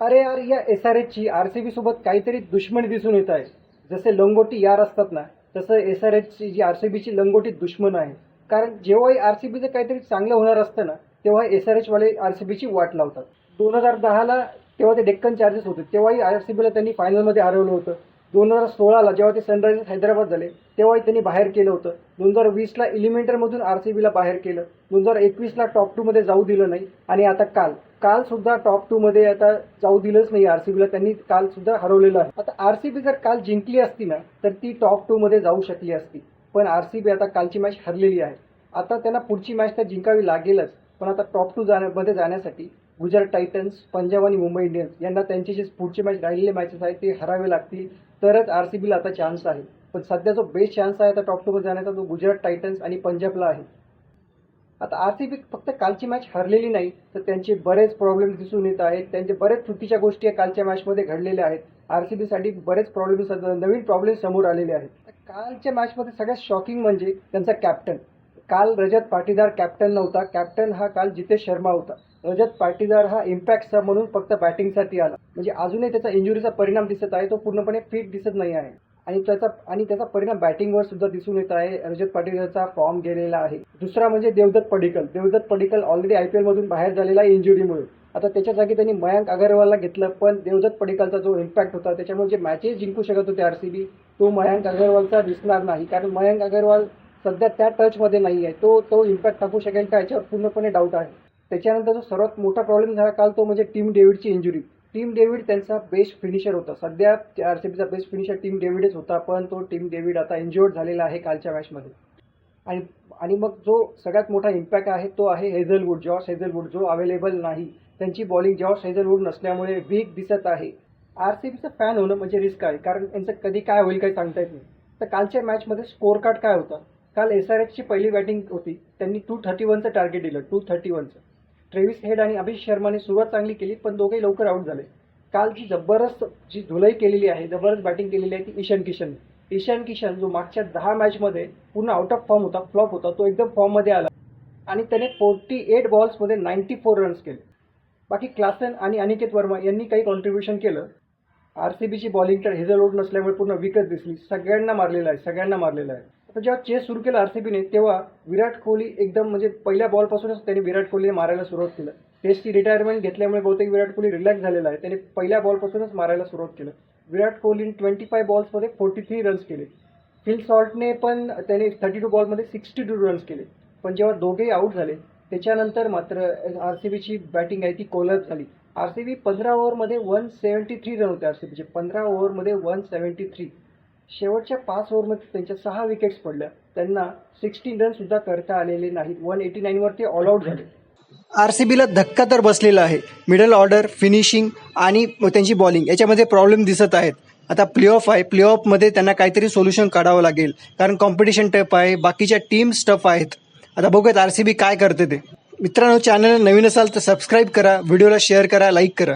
अरे यार या एस आर एचची आर सी बी सोबत काहीतरी दुश्मनी दिसून येत आहे. जसे लंगोटी यार असतात ना तसं एस आर एचची जी आर सी बीची लंगोटी दुश्मन आहे. कारण जेव्हाही आर सी बीचं काहीतरी चांगलं होणार असतं ना तेव्हा एस आर एचवाले आर सी बीची वाट लावतात. दोन हजार दहाला तेव्हा ते डेक्कन चार्जेस होते. तेव्हाही आर सी बीला त्यांनी फायनलमध्ये हरवलं होतं. दोन हजार सोळाला जेव्हा ते सनरायझर्स हैदराबाद झाले तेव्हाही त्यांनी बाहेर केलं होतं. दोन हजार वीसला इलिमेंटरमधून आर सी बीला बाहेर केलं. दोन हजार एकवीसला टॉप टूमध्ये जाऊ दिलं नाही. आणि आता काल काल सुद्धा टॉप टू मध्ये आता जाऊ दिलंच नाही आरसीबीला त्यांनी काल सुद्धा हरवलेलं आहे. आता आरसीबी जर काल जिंकली असती ना तर ती टॉप टू मध्ये जाऊ शकली असती. पण आरसीबी आता कालची मॅच हरलेली आहे. आता त्यांना पुढची मॅच तर जिंकावी लागेलच. पण आता टॉप टू जाण्यामध्ये जाण्यासाठी गुजरात टायटन्स पंजाब आणि मुंबई इंडियन्स यांना त्यांचे जे पुढचे मॅच राहिलेले मॅचेस आहेत ते हरावे लागतील. तरच आरसीबीला आता चान्स आहे. पण सध्या जो बेस्ट चान्स आहे आता टॉप टू मध्ये जाण्याचा तो गुजरात टायटन्स आणि पंजाबला आहे. आता आर सी बी फक्त कालची मॅच हरलेली नाही तर त्यांचे बरेच प्रॉब्लेम दिसून येत आहेत. त्यांचे बरेच चुकीच्या गोष्टी कालच्या मॅचमध्ये घडलेल्या आहेत. आर सी बीसाठी बरेच प्रॉब्लेम नवीन प्रॉब्लेम समोर आलेले आहेत. कालच्या मॅचमध्ये सगळ्यात शॉकिंग म्हणजे त्यांचा कॅप्टन काल रजत पाटीदार कॅप्टन नव्हता. कॅप्टन हा काल जितेश शर्मा होता. रजत पाटीदार हा इम्पॅक्ट म्हणून फक्त बॅटिंगसाठी आला. म्हणजे अजूनही त्याचा इंजुरीचा परिणाम दिसत आहे. तो पूर्णपणे फिट दिसत नाही आहे. आणि त्याचा आणि त्याचा परिणाम बॅटिंगवर सुद्धा दिसून येत आहे. रजत पाटीलचा फॉर्म गेलेला आहे. दुसरा म्हणजे Devdutt Padikkal. Devdutt Padikkal already I P एलमधून बाहेर झालेला आहे इंजुरीमुळे आता त्याच्या जागी त्यांनी मयांक अगरवालला घेतलं पण देवदत्त पडिकलचा जो इम्पॅक्ट होता त्याच्यामुळे जे मॅचेस जिंकू शकत होते आर सी बी तो मयांक अगरवालचा दिसणार नाही. कारण मयांक अगरवाल सध्या त्या टचमध्ये नाही आहे. तो तो इम्पॅक्ट टाकू शकेल का याच्यावर पूर्णपणे डाऊट आहे. त्याच्यानंतर जो सर्वात मोठा प्रॉब्लेम झाला काल तो म्हणजे टीम डेव्हिडची इंजुरी टीम डेव्हिड त्यांचा बेस्ट फिनिशर होता. सध्या आर सी बीचा बेस्ट फिनिशर टीम डेव्हिडच होता पण तो टीम डेव्हिड आता इंजुअर्ड झालेला आहे कालच्या मॅचमध्ये आणि आणि मग जो सगळ्यात मोठा इम्पॅक्ट आहे तो आहे हेझलवूड जॉर्ज हेझलवूड जो अवेलेबल नाही. त्यांची बॉलिंग जॉर्ज हेझलवूड नसल्यामुळे वीक दिसत आहे. आर सी बीचं फॅन होणं म्हणजे रिस्क आहे कारण यांचं कधी काय होईल काही सांगता येत नाही. तर कालच्या मॅचमध्ये स्कोअर कार्ड काय होता? काल एस आर एचची पहिली बॅटिंग होती. त्यांनी टू थर्टी वनचं टार्गेट दिलं टू थर्टी वनचं ट्रेविस हेड आणि अभिष शर्माने सुरुवात चांगली केली पण दोघेही लवकर आऊट झाले. काल जी जबरदस्त जी धुलाई केलेली आहे जबरदस्त बॅटिंग केलेली आहे ती ईशान किशन ईशान किशन जो मागच्या दहा मॅचमध्ये पूर्ण आउट ऑफ फॉर्म होता फ्लॉप होता तो एकदम फॉर्ममध्ये आला. आणि त्याने फोर्टी एट बॉल्समध्ये नाईन्टी फोर रन्स केले. बाकी क्लासन आणि अनिकेत वर्मा यांनी काही कॉन्ट्रीब्युशन केलं. आर सी बीची बॉलिंग तर हेझलवूड नसल्यामुळे पूर्ण विकत दिसली. सगळ्यांना मारलेलं आहे सगळ्यांना मारलेलं आहे. आता जेव्हा चेस सुरू केलं आर सी बीने तेव्हा विराट कोहली एकदम म्हणजे पहिल्या बॉलपासूनच त्यांनी विराट कोहलीने मारायला सुरुवात केलं. टेस्टची रिटायरमेंट घेतल्यामुळे बहुतेक विराट कोहली रिलॅक्स झालेला आहे. त्याने पहिल्या बॉलपासूनच मारायला सुरुवात केलं. विराट कोहलीने ट्वेंटी फाय बॉल्समध्ये फोर्टी थ्री रन्स केले. फिल सॉल्टने पण त्याने थर्टी टू बॉलमध्ये सिक्स्टी टू रन्स केले. पण जेव्हा दोघेही आऊट झाले त्याच्यानंतर मात्र आर सी बीची बॅटिंग आहे ती कोलॅप झाली. आर सी बी पंधरा ओव्हरमध्ये वन सेवन्टी थ्री रन होते आर सी बीचे पंधरा ओव्हरमध्ये वन सेवन्टी थ्री शेवटच्या पाच ओव्हरमध्ये त्यांच्या सहा विकेट्स पडल्या. त्यांना सिक्स्टीन रन सुद्धा करता आलेले नाहीत. वन एटी नाईनवर ते ऑल आउट झाले. आर सी बीला धक्का तर बसलेला आहे. मिडल ऑर्डर फिनिशिंग आणि त्यांची बॉलिंग याच्यामध्ये प्रॉब्लेम दिसत आहेत. आता प्ले ऑफ आहे. प्ले ऑफमध्ये त्यांना काहीतरी सोल्युशन काढावं लागेल. कारण कॉम्पिटिशन टफ आहे. बाकीच्या टीम्स टफ आहेत. आता बघूयात आर सी बी काय करते ते. मित्रांनो चॅनल नवीन असाल तर सबस्क्राईब करा. व्हिडिओला शेअर करा. लाईक करा.